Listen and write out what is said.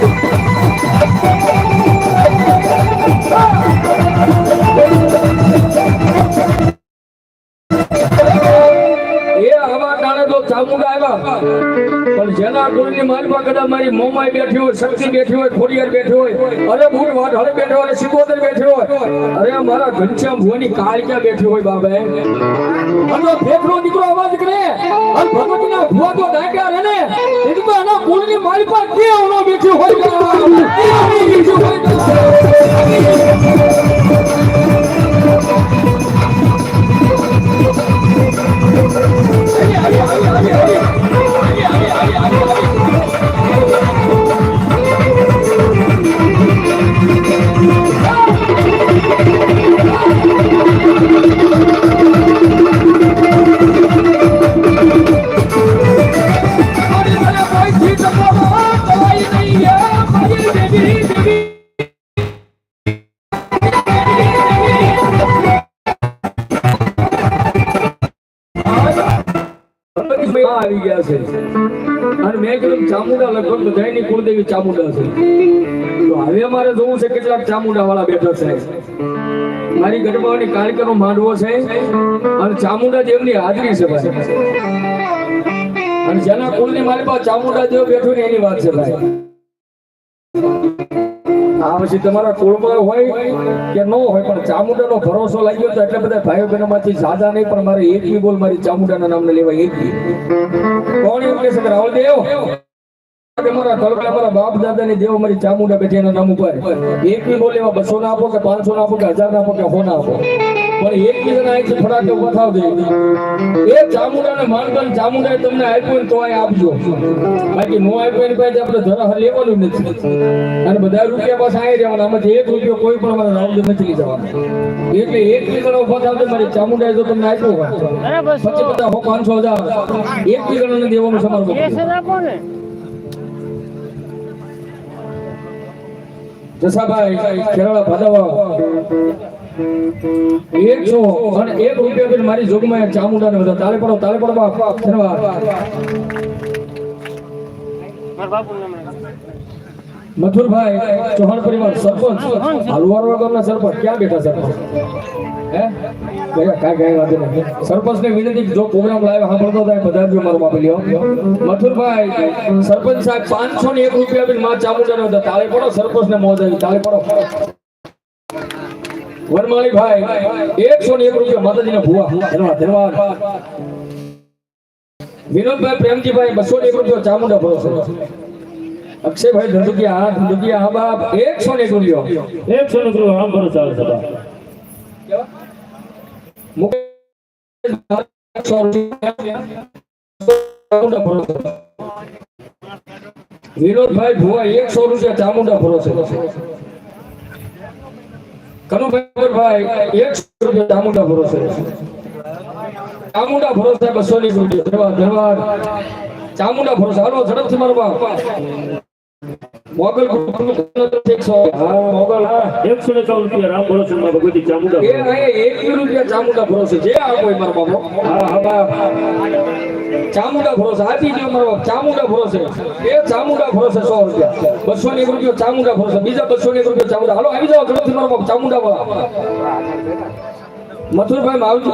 એ જેના કુળની માલમાં કદાચ મારી મોમાઈ બેઠી હોય, શક્તિ બેઠી હોય, ખોડિયાર બેઠી હોય અરે બુટ વાટ હળે બેઠો હોય સિકોદર બેઠી હોય, અરે મારા ઘનશ્યામ ભુવાની કાળ ક્યાં બેઠી હોય બાબા અને ફેફડો દીકરો અવાજ કરે. અને ભગવતીના તો ડાક્યા રે ને. કુળની માલપા કે ઓનો બેઠી હોય. આવી ગયા છે. અને મેં કીધું, ચામુંડા લગભગ બધાયની કુળદેવી ચામુંડા છે. તો હવે મારે જોવું છે કેટલાક ચામુંડા વાળા બેઠા છે. મારી ગઢબાની કાળકાનો માંડવો છે અને ચામુંડા દેવની હાજરી છે ભાઈ. અને જેના કુળની મારી પાસે ચામુંડા દેવ બેઠો ને એની વાત છે ભાઈ. આ પછી તમારા કુળમાં હોય કે ન હોય, પણ ચામુંડાનો ભરોસો લાગ્યો તો એટલે બધા ભાઈઓ બહેનો માંથી સાદા નહીં, પણ મારે એક બોલ મારી ચામુંડાના નામને લેવાય એક રાહુલ દેવ? મારા તળપલા મારા બાપ દાદા ની દેવ મારી ચામુંડા બેઠી એના નામ ઉપર. એક બી બોલ એવા બસો ના આપો કે પાંચસો ના આપો કે હજાર ના આપો કે સો ના આપો. પણ એક બી જણા એક ફટાકે બતાવ દે. એ ચામુંડાને માનગન ચામુંડાએ તમને આપ્યું તો આ આપજો. બાકી નો આપ્યું એની પાસે આપણે ધરા લેવાનું નથી. અને બધા રૂપિયા પાછા આવી રહેવાના. આમાંથી એક રૂપિયો કોઈ પણ મારા રાઉન્ડ નથી લઈ જવાનો. એટલે એક ઊભો થાવ મારી ચામુંડાએ જો તમને આપ્યું હોય. પાંચસો હજાર. એક દેવાનું સમાન જસાભાઈ કેરળા એક છો અને એક રૂપિયા બી મારી જોગમાં ચામુંડા ને બધા. તાલે પડો તાલે પડો બાપ. ધન્યવાદ. મથુરભાઈ ચૌહાણ પરિવાર સરપંચ. હલવારવા ગામના સરપંચ. ક્યાં બેઠા સરપંચ? હે? ગયા કાંઈ કાંઈ વાંધો નહીં. સરપંચને વિનંતી જો પ્રોગ્રામ લાવે સાંભળતો થાય બધા જો મારો માપી લ્યો. મથુરભાઈ સરપંચ સાહેબ પાંચસો ને એક રૂપિયા માં પડો સરપંચ ને મોજ આવી. પડો. એકસો ને એક રૂપિયા માતાજીના ભુવા. ધન્યવાદ ધન્યવાદ. વિનોદભાઈ પ્રેમજીભાઈ બસો ને એક રૂપિયા ચામુંડા ભરોસે અક્ષયભાઈ ધંધુકિયા ધંધુકિયા હા બાપ એકસો ને એક સો એકસો ને ગુલ્યો આમ ભરો ચાલે સભા વિનોદભાઈ ભુવા એકસો રૂપિયા ચામુંડા ભરોસે કનુભાઈ એકસો રૂપિયા ચામુંડા ભરોસે ચામુંડા ભરોસે બસો ની રૂપિયા ધન્યવાદ ધન્યવાદ. ચામુંડા ભરોસે હાલો ઝડપથી મારો બાપ. મોગલ હા મોગલ હા. રૂપિયા રામ ભરો માં ભગવતી ચામુંડા એ અહીં એક બી રૂપિયા ચામુંડા ભરોસે. જે મારો હા હા ચામુંડા ભરોસે. આપી દો મારો ચામુંડા ભરોસે. એ ચામુંડા ભરોસે સો રૂપિયા. બસો ને ચામુંડા ભરોસે. બીજા બસો ને એક રૂપિયા ચામુંડા. હાલો આવી જાવ ઝડપથી મારો બાપ ચામુંડા મથુરભાઈ માં આવજો